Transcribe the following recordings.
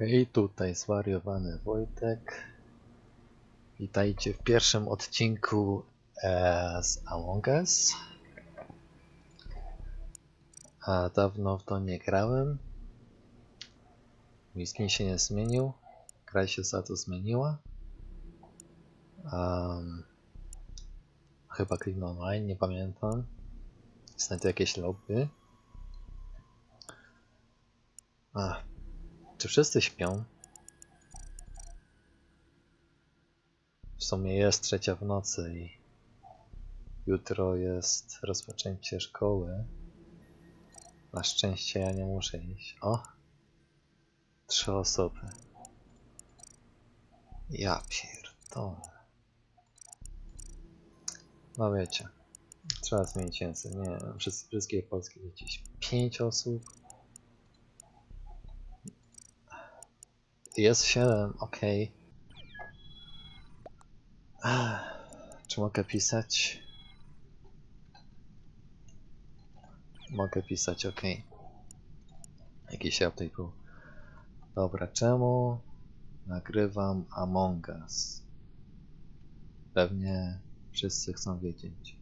Hej, tutaj zwariowany Wojtek. Witajcie w pierwszym odcinku e, z Among Us. A dawno w to nie grałem. Mój się nie zmienił. Gra się za to zmieniła. Um, chyba Clean Online, nie pamiętam. Znajdę jakieś lobby. Ach, czy wszyscy śpią? W sumie jest trzecia w nocy i jutro jest rozpoczęcie szkoły. Na szczęście ja nie muszę iść. O! Trzy osoby. Ja pierdolę. No wiecie. Trzeba zmienić język. Nie wszyscy- wszystkie polskie dzieci. Pięć osób. Jest 7, okej. Ach, Czy mogę pisać? Mogę pisać, okej. Jakiś update był. Dobra, czemu nagrywam Among Us? Pewnie wszyscy chcą wiedzieć.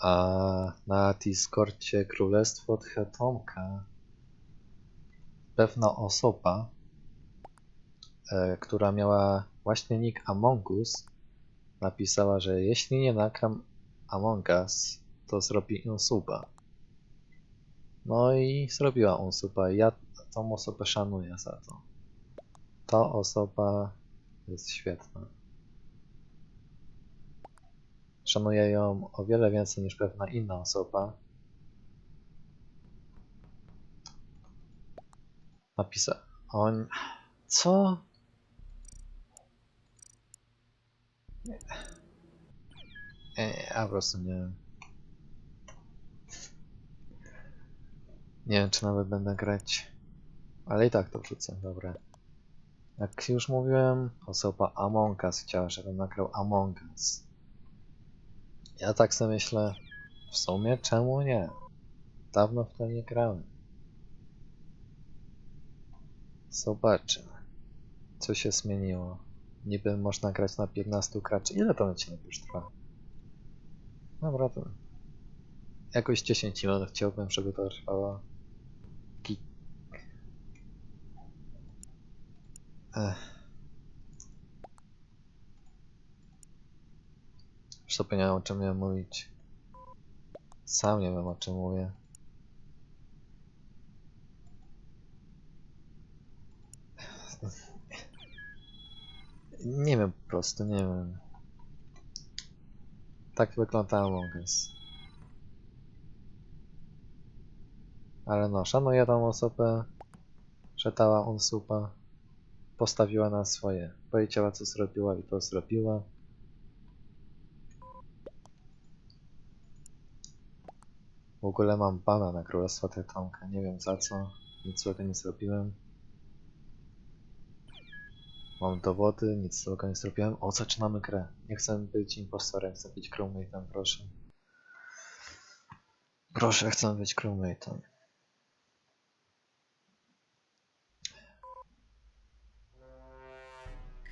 A na Discordzie Królestwo Tomka pewna osoba, e, która miała właśnie nick Among Us, napisała, że jeśli nie nagram Among Us, to zrobi unsuba. No i zrobiła unsuba ja tą osobę szanuję za to. Ta osoba jest świetna. Szanuję ją o wiele więcej niż pewna inna osoba, Napisa... On... Co? Nie. Nie, ja po prostu nie wiem. Nie wiem, czy nawet będę grać. Ale i tak to wrzucę, dobra. Jak już mówiłem, osoba Among Us chciała, żebym nagrał Among Us. Ja tak sobie myślę, w sumie czemu nie? Dawno w to nie grałem. Zobaczymy. Co się zmieniło. Niby można grać na 15 graczy. Ile to odcinek już trwa? Dobra, to... Jakoś 10 minut chciałbym, żeby to trwało. Ki... Ech. Już zapomniałem o czym miałem mówić. Sam nie wiem o czym mówię. Nie wiem po prostu, nie wiem. Tak wygląda Among Us. Ale no, szanuję tą osobę, że dała unsupa, postawiła na swoje. Powiedziała co zrobiła i to zrobiła. W ogóle mam bana na Królestwo Tetonka, nie wiem za co, nic złego nie zrobiłem. Mam dowody, nic złego nie zrobiłem. O, zaczynamy grę. Nie chcę być impostorem, chcę być crewmate'em, proszę. Proszę, chcę być crewmate'em.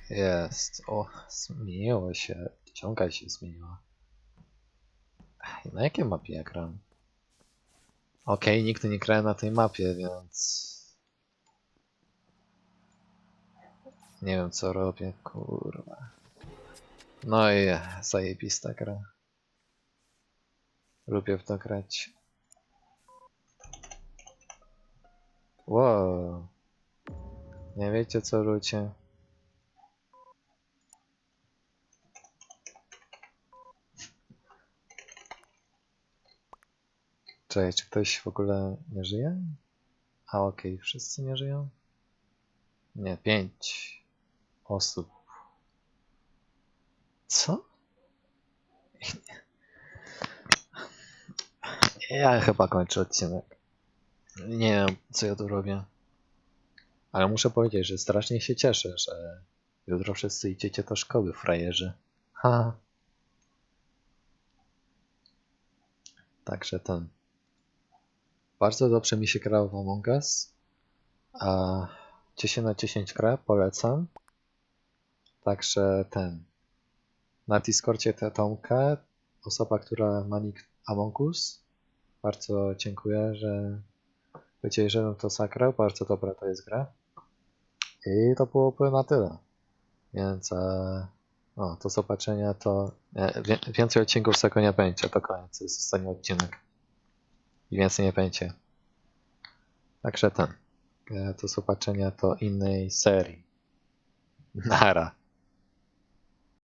Jest. O, zmieniło się. Ciąga się zmieniła. Na jakiej mapie ja gram? Okej, nigdy nie grałem na tej mapie, więc... Nie wiem co robię, kurwa. No i zajebista gra. Lubię w to grać. Wow. Nie wiecie co ludzie. Cześć, czy ktoś w ogóle nie żyje? A okej, wszyscy nie żyją? Nie, pięć osób. Co? Ja chyba kończę odcinek. Nie wiem, co ja tu robię. Ale muszę powiedzieć, że strasznie się cieszę, że jutro wszyscy idziecie do szkoły, frajerzy. Ha. Także ten. Bardzo dobrze mi się grało w Among Us. A 10 na 10 grę polecam. Także ten. Na Discordzie tę Tomkę, osoba, która ma nick Among Us. Bardzo dziękuję, że powiedzieli, żebym to zagrał. Bardzo dobra to jest gra. I to byłoby na tyle. Więc e, no, do zobaczenia to. E, więcej odcinków z tego nie będzie. To koniec. Jest ostatni odcinek. I więcej nie będzie. Także ten. E, do zobaczenia do innej serii. Nara.